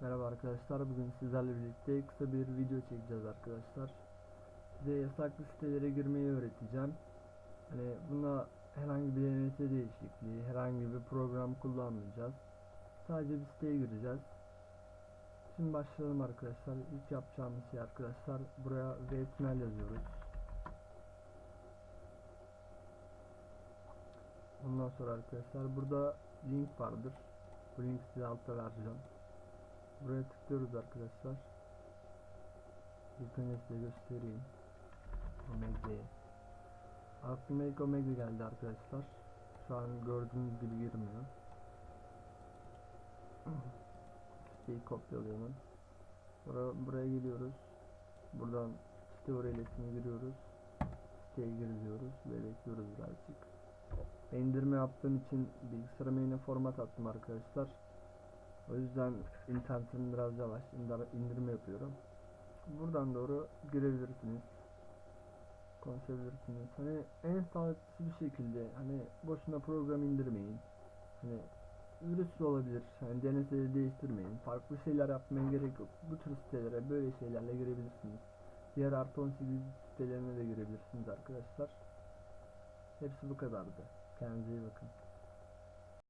Merhaba arkadaşlar bugün sizlerle birlikte kısa bir video çekeceğiz arkadaşlar. Size yasaklı sitelere girmeyi öğreteceğim. Hani buna herhangi bir DNS değişikliği herhangi bir program kullanmayacağız. Sadece bir siteye gireceğiz. Şimdi başlayalım arkadaşlar. İlk yapacağımız şey arkadaşlar buraya webmail yazıyoruz. Ondan sonra arkadaşlar burada link vardır. Bu link size altta vereceğim Buraya tıklıyoruz arkadaşlar. İlk önce size göstereyim. Omega'yı. Aklıma ilk Omega geldi arkadaşlar. Şu an gördüğünüz gibi girmiyor. Siteyi kopyalayalım. Sonra buraya geliyoruz. Buradan site URL'sine giriyoruz. Siteye gir diyoruz ve bekliyoruz birazcık. İndirme yaptığım için bilgisayarıma yine format attım arkadaşlar. O yüzden internetim biraz yavaş. İndir- indirme yapıyorum. Buradan doğru girebilirsiniz. Konuşabilirsiniz. Hani en sağlıklısı bir şekilde hani boşuna program indirmeyin. Hani virüs olabilir. Hani DNS'leri değiştirmeyin. Farklı şeyler yapmaya gerek yok. Bu tür sitelere böyle şeylerle girebilirsiniz. Diğer artı 18 sitelerine de girebilirsiniz arkadaşlar. Hepsi bu kadardı. Kendinize iyi bakın.